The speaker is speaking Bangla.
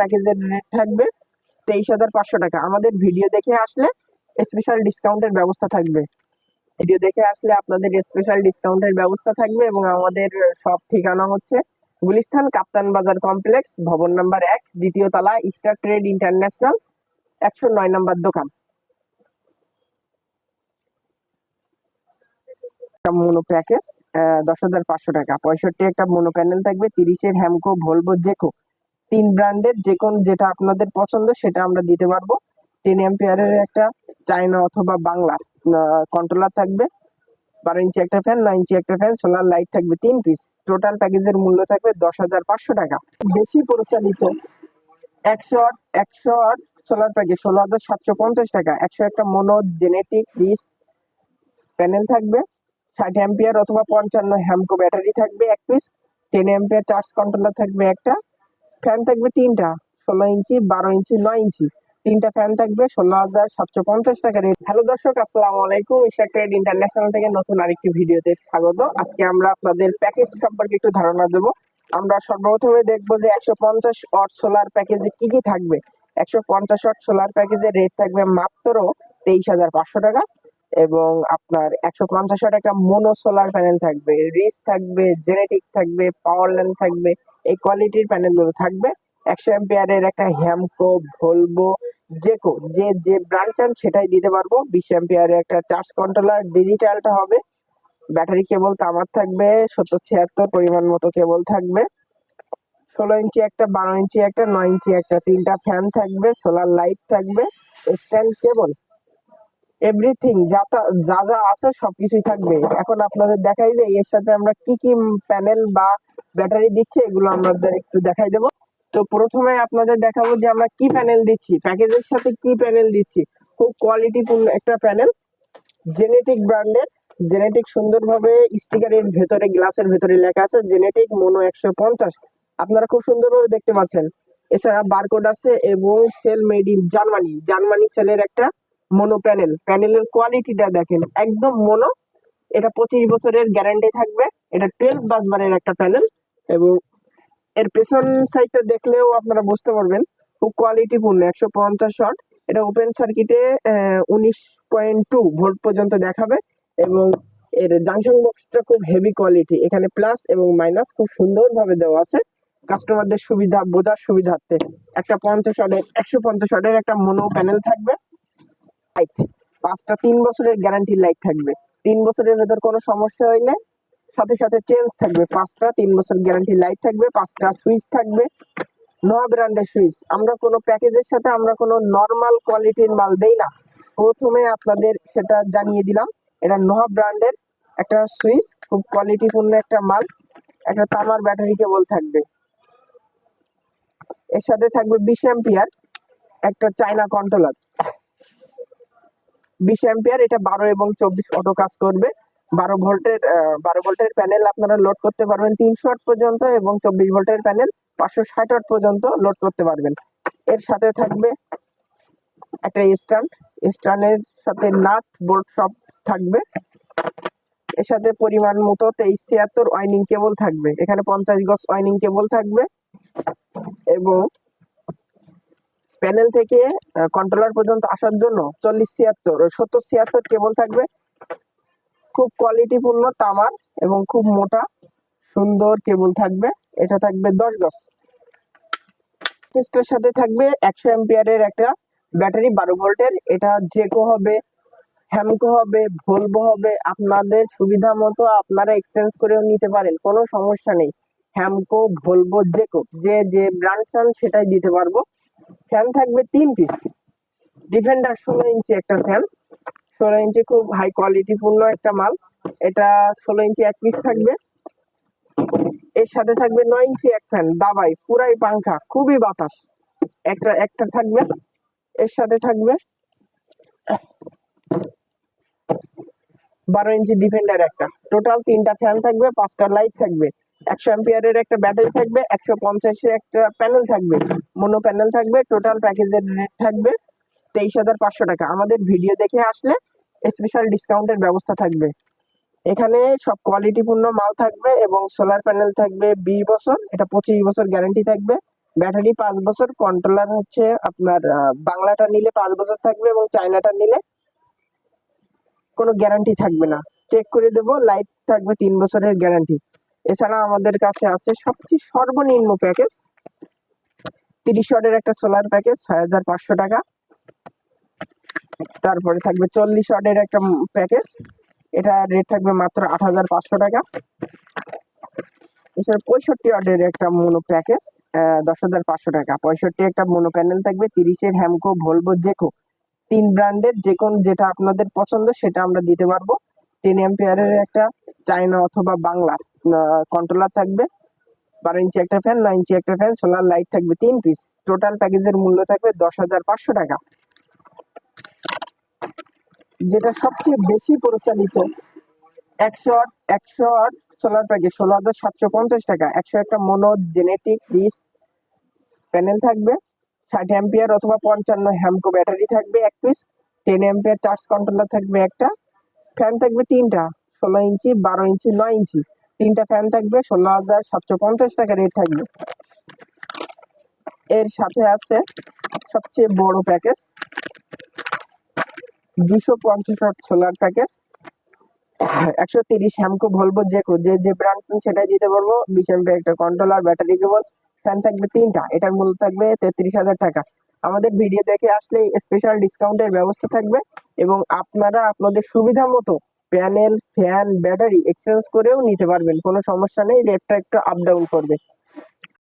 প্যাকেজের রেট থাকবে তেইশ হাজার পাঁচশো টাকা। আমাদের ভিডিও দেখে আসলে স্পেশাল ডিসকাউন্টের ব্যবস্থা থাকবে। ভিডিও দেখে আসলে আপনাদের স্পেশাল ডিসকাউন্টের ব্যবস্থা থাকবে এবং আমাদের সব ঠিকানা হচ্ছে গুলিস্থান কাপ্তান বাজার কমপ্লেক্স ভবন নাম্বার এক, দ্বিতীয় তলা স্টার ট্রেড ইন্টারন্যাশনাল একশো নয় নম্বর দোকান। একটা মোনো প্যাকেজ দশ হাজার পাঁচশো টাকা। পঁয়ষট্টি একটা মোনো প্যানেল থাকবে, তিরিশের হ্যামকো ভলভো জেকো তিন ব্র্যান্ডের যে কোন যেটা আপনাদের পছন্দ সেটা আমরা দিতে পারব। টেন এম্পিয়ারের একটা চায়না অথবা বাংলা কন্ট্রোলার থাকবে। বারো ইঞ্চি একটা ফ্যান নয় ইঞ্চি একটা ফ্যান সোলার লাইট থাকবে তিন পিস টোটাল প্যাকেজের মূল্য থাকবে দশ হাজার পাঁচশো টাকা। বেশি পরিচালিত একশো আট একশো আট সোলার প্যাকেজ ষোলো হাজার সাতশো পঞ্চাশ টাকা। একশো একটা মোনো জেনেটিক রিস প্যানেল থাকবে। ষাট অ্যাম্পিয়ার অথবা পঞ্চান্ন হ্যামকো ব্যাটারি থাকবে এক piece ten ampere charge controller থাকবে একটা। ফ্যান থাকবে তিনটা, ষোলো ইঞ্চি, বারো ইঞ্চি, নয় ইঞ্চি। তিনটা ফ্যান থাকবে, ষোলো হাজার সাতশো পঞ্চাশ টাকা রেট। হ্যালো দর্শক, আসসালামু আলাইকুম। ইস্টার ট্রেড ইন্টারন্যাশনাল থেকে নতুন আরেকটি ভিডিওতে স্বাগত। আজকে আমরা আপনাদের প্যাকেজ সম্পর্কে একটু ধারণা দেবো। আমরা সর্বপ্রথমে দেখব যে একশো পঞ্চাশ ওয়াট সোলার প্যাকেজে কি কি থাকবে। একশো পঞ্চাশ ওয়াট সোলার প্যাকেজের রেট থাকবে মাত্র তেইশ হাজার পাঁচশো টাকা এবং আপনার একশো পঞ্চাশ ওয়াট একটা মোনো সোলার প্যানেল থাকবে। রিস থাকবে, জেনেটিক থাকবে, পাওয়ার ল্যান্ড থাকবে এই কোয়ালিটির প্যানেলগুলো থাকবে। একশো এম্পিয়ারের একটা হ্যামকো ভলভো জেকো যে যে ব্র্যান্ড চান সেটাই দিতে পারব। বিশ এম্পিয়ারের একটা চার্জ কন্ট্রোলার ডিজিটালটা হবে। ব্যাটারি কেবল তামার থাকবে, সত্তর ছিয়াত্তর পরিমাণ মতো কেবল থাকবে। ষোলো ইঞ্চি একটা, বারো ইঞ্চি একটা, নয় ইঞ্চি একটা, তিনটা ফ্যান থাকবে সোলার লাইট থাকবে স্ট্যান্ড কেবল এভরিথিং যা যা যা আছে সবকিছুই থাকবে। এখন আপনাদের দেখাই যে এর সাথে আমরা কি কি প্যানেল বা ব্যাটারি দিচ্ছি, এগুলো আমাদের একটু দেখাই দেবো। তো প্রথমে আপনাদের দেখাবো যে আমরা কি প্যানেল দিচ্ছি প্যাকেজের সাথে কি প্যানেল দিচ্ছি। খুব কোয়ালিটিফুল একটা প্যানেল জেনেটিক ব্র্যান্ডের জেনেটিক সুন্দরভাবে স্টিকারের ভেতরে গ্লাসের ভেতরে লেখা আছে জেনেটিক মোনো একশো পঞ্চাশ। আপনারা খুব সুন্দরভাবে দেখতে পাচ্ছেন। এছাড়া বারকোড আছে এবং cell made in Germany Germany সেলের একটা মোনো প্যানেল প্যানেলের কোয়ালিটিটা দেখেন, একদম মোনো এটা পঁচিশ বছরের গ্যারান্টি থাকবে। এটা টুয়েলভ বাসবারের একটা প্যানেল এবং এর পেছন সাইডটা দেখলেও আপনারা বুঝতে পারবেন খুব কোয়ালিটিপূর্ণ একশো পঞ্চাশ শট এটা ওপেন সার্কিটে উনিশ পয়েন্ট টু ভোল্ট পর্যন্ত দেখাবে এবং এর জাংশন বক্সটা খুব হেভি কোয়ালিটি এখানে প্লাস এবং মাইনাস খুব সুন্দরভাবে দেওয়া আছে। কাস্টমারদের সুবিধা, বোঝার সুবিধার্থে। একটা পঞ্চাশ শটের একশো পঞ্চাশ শটের একটা মোনো প্যানেল থাকবে। লাইট পাঁচটা তিন বছরের গ্যারান্টি লাইট থাকবে। তিন বছরের ভেতর কোনো সমস্যা হইলে সাথে সাথে চেঞ্জ থাকবে। পাঁচটা, তিন বছর গ্যারান্টি লাইট থাকবে, পাঁচটা সুইচ থাকবে, নোয়া ব্র্যান্ডের সুইচ। আমরা কোনো প্যাকেজের সাথে আমরা কোনো নর্মাল কোয়ালিটির মাল দেই না। প্রথমে আপনাদের সেটা জানিয়ে দিলাম। এটা নোয়া ব্র্যান্ডের একটা সুইচ, খুব কোয়ালিটিপূর্ণ একটা মাল। একটা তামার ব্যাটারি কেবল থাকবে। এর সাথে থাকবে বিশ অ্যাম্পিয়ার একটা চায়না কন্ট্রোলার বিশ অ্যাম্পিয়ার এটা বারো এবং চব্বিশ অটো কাজ করবে। বারো ভোল্টের বারো ভোল্টের প্যানেল আপনারা লোড করতে পারবেন তিনশো ওয়াট পর্যন্ত এবং চব্বিশ ভোল্টের প্যানেল পাঁচশো ষাট ওয়াট পর্যন্ত লোড করতে পারবেন। এর সাথে থাকবে একটা স্ট্যান্ড। স্ট্যান্ডের সাথে নাট বোল্ট সব থাকবে। এর সাথে পরিমাণ মতো তেইশ ছিয়াত্তর ওয়াইনিং কেবল থাকবে। এখানে পঞ্চাশ গজ ওয়াইনিং কেবল থাকবে এবং প্যানেল থেকে কন্ট্রোলার পর্যন্ত আসার জন্য চল্লিশ ছিয়াত্তর, সত্তর ছিয়াত্তর কেবল থাকবে। খুব কোয়ালিটিপূর্ণ তামার এবং খুব মোটা, সুন্দর কেবল থাকবে। এটা থাকবে দশ গজ। কেসটার সাথে থাকবে একশো এম্পিয়ারের একটা ব্যাটারি বারো ভোল্টের এটা জেকো হবে হ্যামকো হবে ভলভো হবে। আপনাদের সুবিধা মতো আপনারা এক্সচেঞ্জ করেও নিতে পারেন, কোনো সমস্যা নেই। হ্যামকো ভলভো জেকো যে যে ব্র্যান্ড চান সেটাই দিতে পারব। ফ্যান থাকবে তিন পিস ডিফেন্ডার ষোলো ইঞ্চি একটা ফ্যান ষোলো ইঞ্চি খুব হাই কোয়ালিটি পূর্ণ একটা মাল। এটা ষোলো ইঞ্চি এক পিস থাকবে। এর সাথে থাকবে নয় ইঞ্চি এক ফ্যান দাবাই, পুরাই পাংখা, খুবই বাতাস। একটা একটা থাকবে। এর সাথে থাকবে বারো ইঞ্চি ডিফেন্ডার একটা। টোটাল তিনটা ফ্যান থাকবে, পাঁচটা লাইট থাকবে। একশো অ্যাম্পিয়ারের একটা ব্যাটারি থাকবে, একশো পঞ্চাশের একটা প্যানেল থাকবে। মোনো প্যানেল থাকবে টোটাল প্যাকেজের রেট থাকবে। তেইশ হাজার পাঁচশো টাকা। আমাদের ভিডিও দেখে আসলে স্পেশাল ডিসকাউন্টের ব্যবস্থা থাকবে। এখানে সব কোয়ালিটিপূর্ণ মাল থাকবে এবং সোলার প্যানেল থাকবে বিশ বছর, এটা পঁচিশ বছর গ্যারান্টি থাকবে। ব্যাটারি পাঁচ বছর কন্ট্রোলার হচ্ছে আপনার বাংলাটা নিলে পাঁচ বছর থাকবে এবং চায়নাটা নিলে কোনো গ্যারান্টি থাকবে না। চেক করে দেবো লাইট থাকবে তিন বছরের গ্যারান্টি এছাড়া আমাদের কাছে আছে সবচেয়ে সর্বনিম্ন প্যাকেজ তিরিশ একটা সোলার প্যাকেজ ছয় হাজার পাঁচশো টাকা। তারপরে থাকবে চল্লিশ ওয়াটের একটা প্যাকেজ এটা রেট থাকবে মাত্র আট হাজার পাঁচশো টাকা। এছাড়া পঁয়ষট্টি ওয়াটের একটা মোনো প্যাকেজ দশ হাজার পাঁচশো টাকা। পঁয়ষট্টি একটা মোনো প্যানেল থাকবে, তিরিশের হ্যামকো ভলভো জেকো তিন ব্র্যান্ডের যে কোন যেটা আপনাদের পছন্দ সেটা আমরা দিতে পারব। টেন এম্পিয়ারের একটা চায়না অথবা বাংলার কন্ট্রোলার থাকবে। বারো ইঞ্চি একটা ফ্যান নয় ইঞ্চি একটা ফ্যান সোলার লাইট থাকবে তিন পিস টোটাল প্যাকেজের মূল্য থাকবে দশ হাজার পাঁচশো টাকা। যেটা সবচেয়ে বেশি প্রচলিত, একশো আট একশো আট সোলার প্যাকেজ ষোলো হাজার সাতশো পঞ্চাশ টাকা। একশো একটা মনো জেনেটিক রিস প্যানেল থাকবে, ষাট অ্যাম্পিয়ার অথবা পঞ্চান্ন হ্যামকো ব্যাটারি থাকবে এক piece ten ampere charge controller থাকবে একটা ফ্যান থাকবে তিনটা, ষোলো ইঞ্চি, বারো ইঞ্চি, নয় ইঞ্চি, তিনটা ফ্যান থাকবে, ষোলো হাজার সাতশো পঞ্চাশ টাকা রেট থাকবে। এর সাথে আছে সবচেয়ে বড় প্যাকেজ দুশো পঞ্চাশ ওয়াট সোলার প্যাকেজ একশো তিরিশ হ্যামকো বলব যে যে যে ব্র্যান্ড সেটাই দিতে পারব। বিশ এমপি একটা কন্ট্রোলার ব্যাটারি কেবল ফ্যান থাকবে তিনটা। এটার মূল্য থাকবে তেত্রিশ হাজার টাকা। আমাদের ভিডিও দেখে আসলে স্পেশাল ডিসকাউন্টের ব্যবস্থা থাকবে এবং আপনারা আপনাদের সুবিধা মতো প্যানেল ফ্যান ব্যাটারি এক্সচেঞ্জ করেও নিতে পারবেন। কোনো সমস্যা নেই রেটটা একটু আপ ডাউন করবে।